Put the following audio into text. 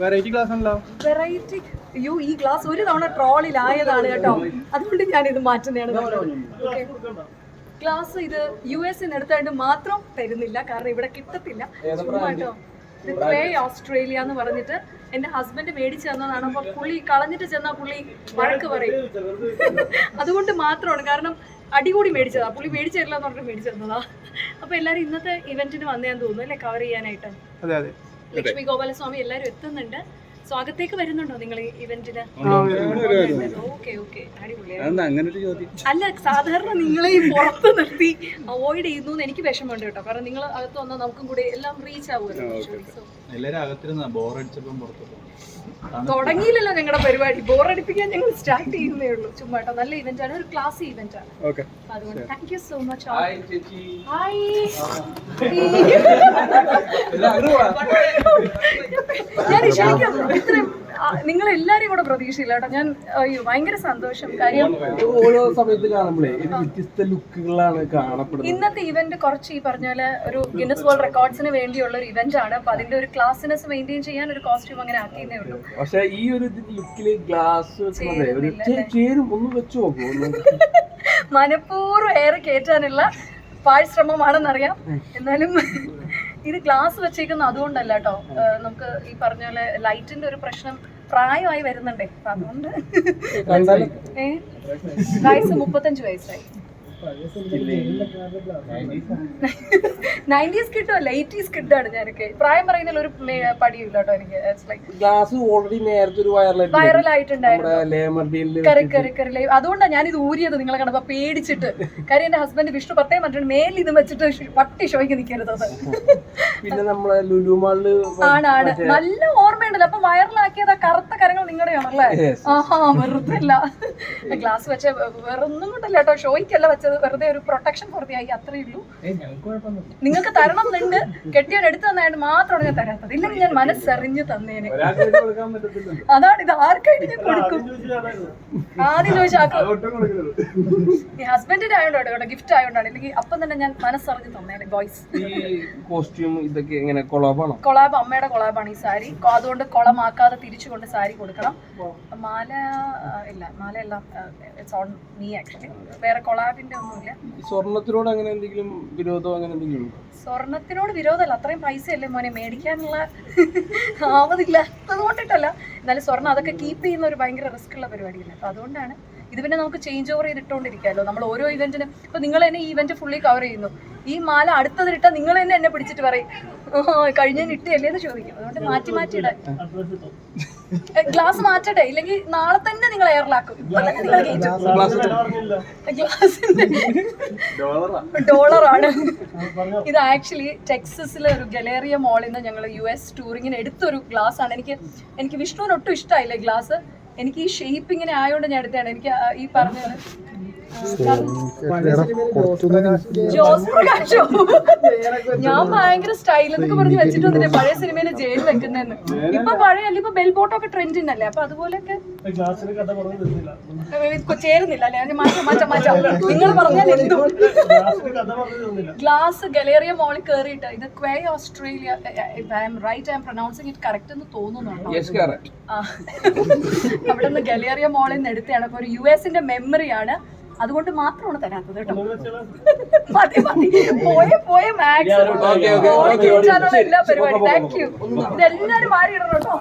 Variety class ഉണ്ടല്ലോ. Variety അയ്യോ ഈ ഗ്ലാസ് ഒരു തവണ ട്രോളിലായതാണ് കേട്ടോ. അതുകൊണ്ട് ഞാൻ ഇത് മാറ്റുന്നതാണ് ഗ്ലാസ് ഇത് യു എസ് എടുത്തായിട്ട് മാത്രം തരുന്നില്ല. കാരണം ഇവിടെ കിട്ടത്തില്ല. ഇത് ഓസ്ട്രേലിയ എന്ന് പറഞ്ഞിട്ട് എന്റെ ഹസ്ബൻഡ് മേടിച്ചു തന്നതാണ്. അപ്പൊ പുള്ളി കളഞ്ഞിട്ട് ചെന്നാ പുള്ളി വഴക്ക് പറയും. അതുകൊണ്ട് മാത്രമാണ്. കാരണം അടികൂടി മേടിച്ചതാ. പുള്ളി മേടിച്ചു തരില്ല എന്ന് പറഞ്ഞിട്ട് മേടിച്ചു തന്നതാ. അപ്പൊ എല്ലാരും ഇന്നത്തെ ഇവന്റിന് വന്നേന്ന് തോന്നുന്നു അല്ലെ? കവർ ചെയ്യാനായിട്ട്. അതെ അതെ. ലക്ഷ്മി ഗോപാലസ്വാമി എല്ലാവരും എത്തുന്നുണ്ട്. സോ അകത്തേക്ക് വരുന്നുണ്ടോ നിങ്ങൾ ഈ ഇവന്റിന്? ഓക്കെ ഓക്കെ അടിപൊളിയാണ് അല്ല സാധാരണ നിങ്ങളെ ഈ പുറത്ത് നിർത്തി അവോയ്ഡ് ചെയ്യുന്നു എന്ന് എനിക്ക് വിഷമമുണ്ട് കേട്ടോ. കാരണം നിങ്ങൾ അകത്ത് വന്നാൽ നമുക്കും കൂടി എല്ലാം റീച്ച് ആവുമല്ലോ. തുടങ്ങിയില്ലല്ലോ ഞങ്ങളുടെ പരിപാടി. ബോറടിപ്പിക്കാൻ ഞങ്ങൾ സ്റ്റാർട്ട് ചെയ്യുന്നേ ഉള്ളൂ. ചുമ്മാ കേട്ടോ. നല്ല ഇവന്റ് ആണ്. ഒരു ക്ലാസ് ഇവന്റ് ആണ്. അതുകൊണ്ട് thank you so much hi ഞാൻ ഇത്രയും നിങ്ങൾ എല്ലാരും കൂടെ പ്രതീക്ഷയില്ല കേട്ടോ. ഞാൻ അയ്യോ ഭയങ്കര സന്തോഷം. കാര്യം ഓരോ സമയത്ത് കാണുമ്പോഴേ ഒരു വ്യത്യസ്ത ലുക്കുകളാണ് കാണപ്പെടുന്നത്. ഇന്നത്തെ ഇവന്റ് കുറച്ച് ഈ പറഞ്ഞ പോലെ ഒരു ഗിന്നസ് വേൾഡ് റെക്കോർഡ്സിന് വേണ്ടിയുള്ള ഒരു ഇവന്റ് ആണ്. അപ്പൊ അതിന്റെ ഒരു ക്ലാസിനെസ് മെയിന്റെയിൻ ചെയ്യാൻ ഒരു കോസ്റ്റ്യൂം അങ്ങനെ ആക്കിയേ ഉള്ളൂ. പക്ഷെ ഈ ഒരു ലുക്കിൽ ഗ്ലാസ് ചേരും ഒന്ന് വെച്ച് നോക്കൂ മനഃപൂർവം ഏറെ കയറ്റാനുള്ള പാഴ്ശ്രമമാണെന്നറിയാം. എന്നാലും ഇത് ഗ്ലാസ് വെച്ചേക്കുന്ന അതുകൊണ്ടല്ല കേട്ടോ നമുക്ക് ഈ പറഞ്ഞ പോലെ ലൈറ്റിന്റെ ഒരു പ്രശ്നം പ്രായമായി വരുന്നുണ്ടേ. അതുകൊണ്ട് വയസ്സ് മുപ്പത്തഞ്ച് വയസ്സായി. നയന്റീസ് കിട്ടുമല്ല എയ്റ്റീസ് കിട്ടാണ് ഞാനൊക്കെ. പ്രായം പറയുന്നതിൽ ഒരു പടിയില്ല കേട്ടോ എനിക്ക്. ഗ്ലാസ് ഓൾറെഡി നേരത്തെ ഒരു വൈറൽ ആയിട്ടുണ്ടായിരുന്നു. അതുകൊണ്ടാണ് ഞാൻ ഇത് ഊരിയത് നിങ്ങളെ കണ്ടപ്പോ പേടിച്ചിട്ട്. കാര്യം എന്റെ ഹസ്ബൻഡ് വിഷ്ണു പത്തേ പറഞ്ഞിട്ട് മേലിൽ ഇത് വെച്ചിട്ട് പട്ടി ഷോയ്ക്ക് നിൽക്കരുത് പിന്നെ നമ്മളെ ലുലു ആണാണ് ആണ് ആണ്. നല്ല ഓർമ്മയുണ്ടല്ലോ. അപ്പൊ വൈറലാക്കിയത് ആ കറുത്ത കരങ്ങൾ നിങ്ങളുടെയാണല്ലേ? ആണല്ലേ ആഹാ വെറുതെ ഗ്ലാസ് വെച്ച വേറെ ഒന്നും കൊണ്ടല്ല കേട്ടോ. ഷോയ്ക്കല്ല വെച്ചത്. വെറുതെ ഒരു പ്രൊട്ടക്ഷൻ കൊടുത്തിയായി അത്രേ ഉള്ളൂ. നിങ്ങൾക്ക് തരണം എന്നുണ്ട് കെട്ടിയവൻ എടുത്തു തന്നായിട്ട് മാത്രമാണ് ഞാൻ തരാത്തത്. ഇല്ലെങ്കിൽ ഞാൻ മനസ്സറിഞ്ഞ് തന്നേനെ. അതാണ് ഇത്. ആർക്കായിട്ട് ഞാൻ കൊടുക്കും? ആദ്യം ചോദിച്ചാൽ ഈ ഹസ്ബൻഡിന്റെ ആയതുകൊണ്ടാണ് കേട്ടോ. ഗിഫ്റ്റ് ആയതുകൊണ്ടാണ്. ഇല്ലെങ്കിൽ അപ്പം തന്നെ ഞാൻ മനസ്സറിഞ്ഞ് തന്നേനെ ബോയ്സ് കോസ്റ്റ്യൂം ഇതൊക്കെ എങ്ങനെ? കൊളാബാണോ കൊളാബ് അമ്മയുടെ കൊളാബാണ് ഈ സാരി. അതുകൊണ്ട് കൊളമാക്കാതെ തിരിച്ചുകൊണ്ട് സാരി കൊടുക്കണം. മാല ഇല്ല. മാല എല്ലാം ഇറ്റ്സ് ഓൺ മീ ആക്ച്വലി വേറെ കൊളാബിന്റെ ഒന്നുമില്ല. സ്വർണത്തിനോട് അങ്ങനെ എന്തെങ്കിലും വിരോധം അങ്ങനെ എന്തെങ്കിലും സ്വർണത്തിനോട് വിരോധമല്ല. അത്രയും പൈസ അല്ലേ മോനെ? മേടിക്കാനുള്ള ആവതില്ലാത്തത് കൊണ്ടിട്ടല്ല എന്നാലും സ്വർണം അതൊക്കെ കീപ്പ് ചെയ്യുന്ന ഒരു ഭയങ്കര റിസ്ക് ഉള്ള പരിപാടിയല്ല. അപ്പൊ അതുകൊണ്ടാണ് ഇത് പിന്നെ നമുക്ക് ചേഞ്ച് ഓവർ ചെയ്തിട്ടുകൊണ്ടിരിക്കാമല്ലോ നമ്മൾ ഓരോ ഇവന്റിനും ഇപ്പൊ നിങ്ങൾ തന്നെ ഈ ഇവന്റ് ഫുള്ളി കവർ ചെയ്യുന്നു. ഈ മാല അടുത്തതിട്ട നിങ്ങൾ തന്നെ എന്നെ പിടിച്ചിട്ട് പറയും. ഓ കഴിഞ്ഞ ഇട്ടല്ലേ എന്ന് ചോദിക്കും. അതുകൊണ്ട് മാറ്റി മാറ്റി ഇടാൻ ഗ്ലാസ് മാറ്റട്ടെ? ഇല്ലെങ്കിൽ നാളെ തന്നെ നിങ്ങൾ എയറിലാക്കും. ഇപ്പൊ തന്നെ നിങ്ങൾ കയറ്റും ഗ്ലാസിന്റെ ഡോളറാണ്. ഇത് ആക്ച്വലി ടെക്സസിലെ ഒരു ഗലേറിയ മോളിൽ നിന്ന് ഞങ്ങൾ യു എസ് ടൂറിങ്ങിന് എടുത്തൊരു ഗ്ലാസ് ആണ് എനിക്ക് എനിക്ക് വിഷ്ണുവിന് ഒട്ടും ഇഷ്ടമായില്ലേ ഗ്ലാസ്. എനിക്ക് ഈ ഷേപ്പ് ഇങ്ങനെ ആയതുകൊണ്ട് ഞാൻ എടുത്തതാണ്. എനിക്ക് ഈ പറഞ്ഞത് ജോസ് പ്രകാശോ ഞാൻ ഭയങ്കര സ്റ്റൈൽ എന്നൊക്കെ പറഞ്ഞ് വെച്ചിട്ട് വന്നിട്ട് പഴയ സിനിമയിലെ ജയിൽ വെക്കുന്നെന്ന്. ഇപ്പൊ പഴയ അല്ല ഇപ്പൊ ബെൽബോട്ടോ ഒക്കെ ട്രെൻഡിനല്ലേ അപ്പൊ അതുപോലെയൊക്കെ ചേരുന്നില്ല അല്ലെ? ഞാൻ മാറ്റാം മാറ്റാം മാറ്റാം. നിങ്ങൾ പറഞ്ഞാൽ എന്തും. ഗ്ലാസ് ഗലേറിയ മോളിൽ കയറിയിട്ട് ഇത് quay Australia I'm right I'm pronouncing it correct എന്ന് തോന്നുന്നുണ്ടോ ആ. അവിടെ നിന്ന് ഗലേറിയ മോളിൽ നിന്ന് എടുത്തതാണ്. അപ്പൊ ഒരു യു എസിന്റെ മെമ്മറിയാണ് അതുകൊണ്ട് മാത്രമാണ് തരാത്തത് കേട്ടോ. മതി മതി. പോയ പോയ maximum Okay, okay, okay, okay. എല്ലാ പരിപാടി താങ്ക് യു ഇതെല്ലാരും മാറിയിടണം കേട്ടോ.